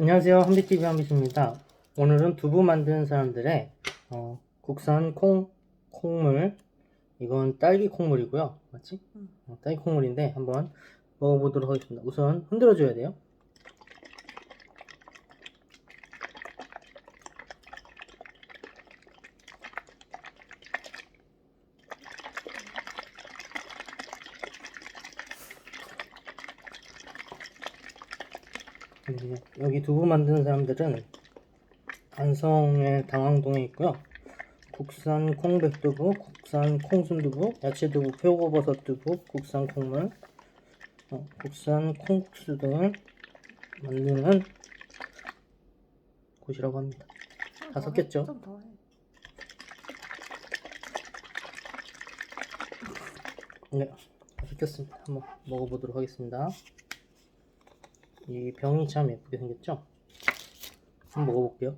안녕하세요. 한비TV 한비입니다. 오늘은 두부 만드는 사람들의 어, 국산 콩, 콩물 이건 딸기 콩물이고요. 맞지? 응. 어, 딸기 콩물인데 한번 먹어보도록 하겠습니다. 우선 흔들어줘야 돼요. 여기 두부 만드는 사람들은 안성의 당황동에 있고요. 국산 콩백두부, 국산 콩순두부, 야채두부, 표고버섯두부, 국산 콩물, 어, 국산 콩국수 등을 만드는 곳이라고 합니다. 좀다더 섞였죠? 네, 다 섞였습니다. 한번 먹어보도록 하겠습니다. 이 병이 참 예쁘게 생겼죠? 한번 먹어볼게요.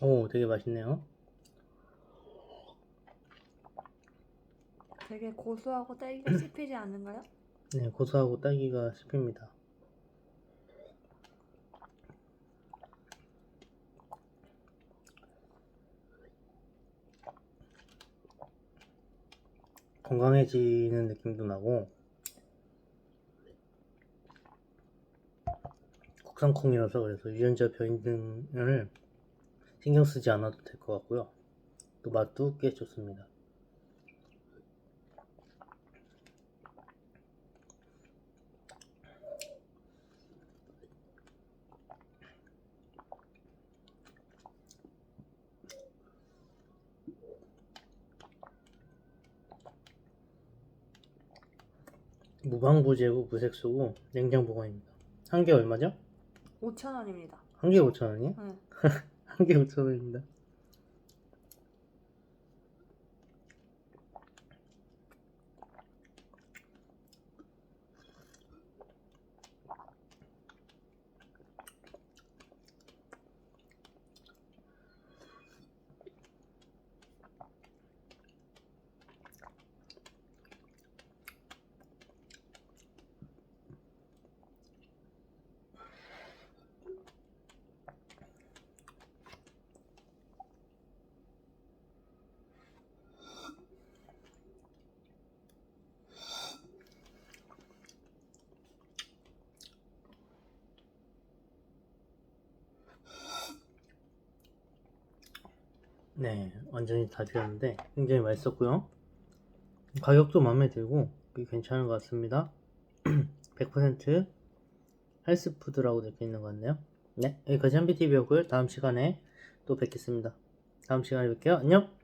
오, 되게 맛있네요. 되게 고소하고 딸기가 씹히지 않는가요? 네, 고소하고 딸기가 씹힙니다. 건강해지는 느낌도 나고 국산 콩이라서 그래서 유전자 변이 등을 신경 쓰지 않아도 될 것 같고요. 또 맛도 꽤 좋습니다. 무방부제고 무색소고 냉장 보관입니다. 한 개 얼마죠? 5,000원입니다. 한 개 5,000원이요? 응. 한개 5,000원입니다. 네, 완전히 다 비웠는데 굉장히 맛있었고요. 가격도 마음에 들고 꽤 괜찮은 것 같습니다. 100% 헬스푸드라고 적혀 있는 것 같네요. 네, 여기까지 한비TV였고요. 다음 시간에 또 뵙겠습니다. 다음 시간에 뵐게요. 안녕!